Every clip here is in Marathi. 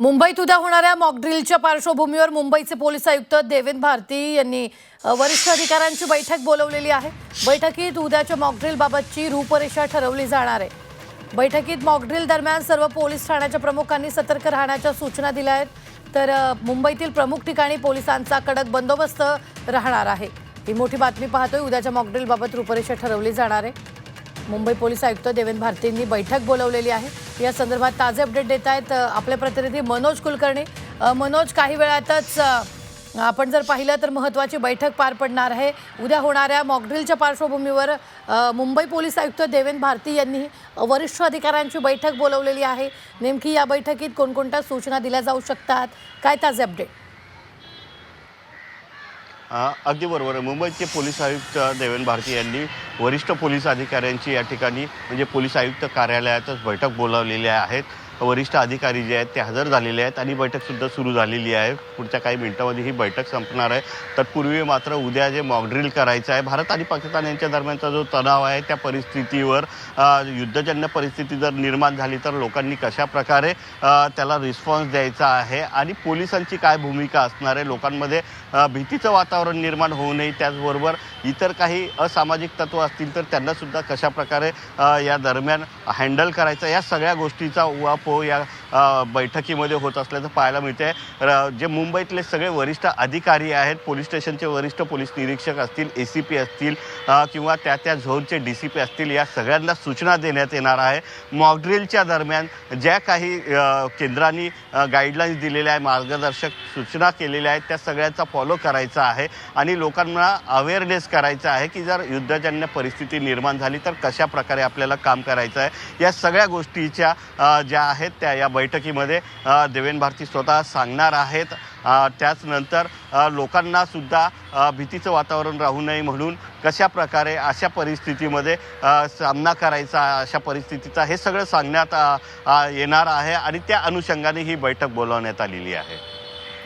मुंबईत उद्या होणाऱ्या मॉकड्रिलच्या पार्श्वभूमीवर मुंबईचे पोलीस आयुक्त देवेंद्र भारती यांनी वरिष्ठ अधिकाऱ्यांची बैठक बोलवलेली आहे. बैठकीत उद्याच्या मॉकड्रिलबाबतची रूपरेषा ठरवली जाणार आहे. बैठकीत मॉकड्रिल दरम्यान सर्व पोलीस ठाण्याच्या प्रमुखांनी सतर्क राहण्याच्या सूचना दिल्या आहेत. तर मुंबईतील प्रमुख ठिकाणी पोलिसांचा कडक बंदोबस्त राहणार आहे. ही मोठी बातमी पाहतोय. उद्याच्या मॉकड्रिलबाबत रूपरेषा ठरवली जाणार आहे. मुंबई पोलीस आयुक्त देवेंद्र भारतींनी बैठक बोलवलेली आहे. या संदर्भात ताजे अपडेट देत आहेत आपले प्रतिनिधी मनोज कुलकर्णी. मनोज काही वेळातच आपण जर पाहिलं तर महत्त्वाची बैठक पार पडणार आहे. उद्या होणाऱ्या मॉकड्रिलच्या पार्श्वभूमीवर मुंबई पोलीस आयुक्त देवेंद्र भारती यांनी वरिष्ठ अधिकाऱ्यांची बैठक बोलवलेली आहे. नेमकी या बैठकीत कोणकोणत्या सूचना दिल्या जाऊ शकतात? काय ताजे अपडेट? अगदी बरोबर आहे. मुंबईचे पोलीस आयुक्त देवेंद्र भारती यांनी वरिष्ठ पोलीस अधिकाऱ्यांची या ठिकाणी म्हणजे पोलीस आयुक्त कार्यालयातच बैठक बोलावलेली आहेत वरिष्ठ अधिकारी जे आहेत ते हजर झालेले आहेत आणि बैठकसुद्धा सुरू झालेली आहे. पुढच्या काही मिनिटांमध्ये ही बैठक संपणार आहे. तत्पूर्वी मात्र उद्या जे मॉकड्रिल करायचं आहे भारत आणि पाकिस्तान यांच्या दरम्यानचा जो तणाव आहे त्या परिस्थितीवर युद्धजन्य परिस्थिती जर निर्माण झाली तर लोकांनी कशा प्रकारे त्याला रिस्पॉन्स द्यायचा आहे आणि पोलिसांची काय भूमिका असणार आहे? लोकांमध्ये भीतीचं वातावरण निर्माण होऊ नये त्याचबरोबर इतर काही असामाजिक तत्व असतील तर त्यांनासुद्धा कशाप्रकारे कशा प्रकारे या दरम्यान हँडल करायचं? या सगळ्या गोष्टीचा puedo ya बैठकीमध्ये होत असल्याचं पाहायला मिळते र- जे मुंबईतले सगळे वरिष्ठ अधिकारी आहेत पोलीस स्टेशनचे वरिष्ठ पोलीस निरीक्षक असतील ए सी पी असतील किंवा त्या त्या झोनचे डी सी पी असतील या सगळ्यांना सूचना देण्यात येणार आहे. मॉकड्रिलच्या दरम्यान ज्या काही केंद्रांनी गाईडलाईन्स दिलेल्या आहे मार्गदर्शक सूचना केलेल्या आहेत त्या सगळ्यांचा फॉलो करायचा आहे आणि लोकांना अवेअरनेस करायचा आहे की जर युद्धजन्य परिस्थिती निर्माण झाली तर कशा प्रकारे आपल्याला काम करायचं आहे. या सगळ्या गोष्टीच्या ज्या आहेत त्या या बैठकीमध्ये देवेन देवेंद्र भारती स्वतः सांगणार आहेत. त्याचनंतर लोकांनासुद्धा लोकांना सुद्धा भीतीचं वातावरण राहू नये म्हणून कशा प्रकारे अशा परिस्थितीमध्ये सामना करायचा अशा परिस्थितीचा हे सगळं सांगण्यात येणार आहे आणि त्या अनुषंगाने ही बैठक बोलावण्यात आलेली आहे.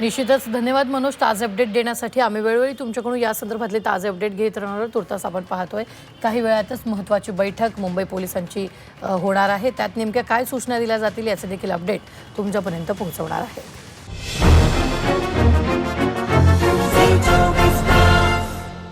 निश्चितच. धन्यवाद मनोज. ताजे अपडेट देण्यासाठी आम्ही वेळोवेळी तुमच्याकडून या संदर्भातले ताजे अपडेट घेत राहणार आहोत. तुर्तास आपण पाहतोय. काही वेळातच महत्त्वाची बैठक मुंबई पोलिसांची होणार आहे. त्यात नेमक्या काय सूचना दिल्या जातील याचे देखील अपडेट तुमच्यापर्यंत पोहोचवणार आहे.